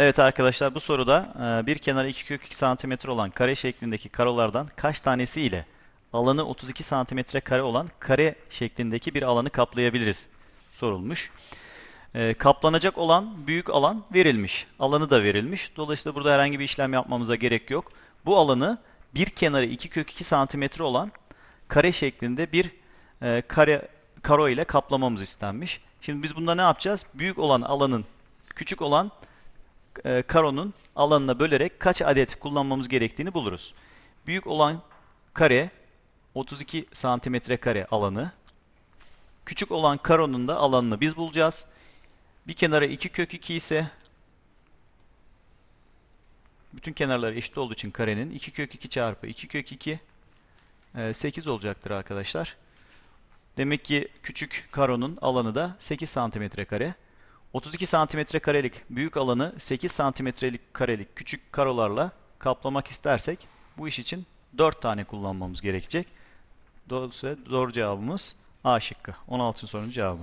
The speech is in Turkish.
Evet arkadaşlar bu soruda e, bir kenarı 2 kök 2 santimetre olan kare şeklindeki karolardan kaç tanesi ile alanı 32 santimetre kare olan kare şeklindeki bir alanı kaplayabiliriz sorulmuş. E, kaplanacak olan büyük alan verilmiş. Alanı da verilmiş. Dolayısıyla burada herhangi bir işlem yapmamıza gerek yok. Bu alanı bir kenarı 2 kök 2 santimetre olan kare şeklinde bir e, kare karo ile kaplamamız istenmiş. Şimdi biz bunda ne yapacağız? Büyük olan alanın küçük olan e, karonun alanına bölerek kaç adet kullanmamız gerektiğini buluruz. Büyük olan kare 32 santimetre kare alanı. Küçük olan karonun da alanını biz bulacağız. Bir kenara 2 kök 2 ise bütün kenarları eşit olduğu için karenin 2 kök 2 çarpı 2 kök 2 e, 8 olacaktır arkadaşlar. Demek ki küçük karonun alanı da 8 santimetre kare. 32 santimetre karelik büyük alanı 8 santimetrelik karelik küçük karolarla kaplamak istersek bu iş için 4 tane kullanmamız gerekecek. Dolayısıyla doğru cevabımız A şıkkı. 16. sorunun cevabı.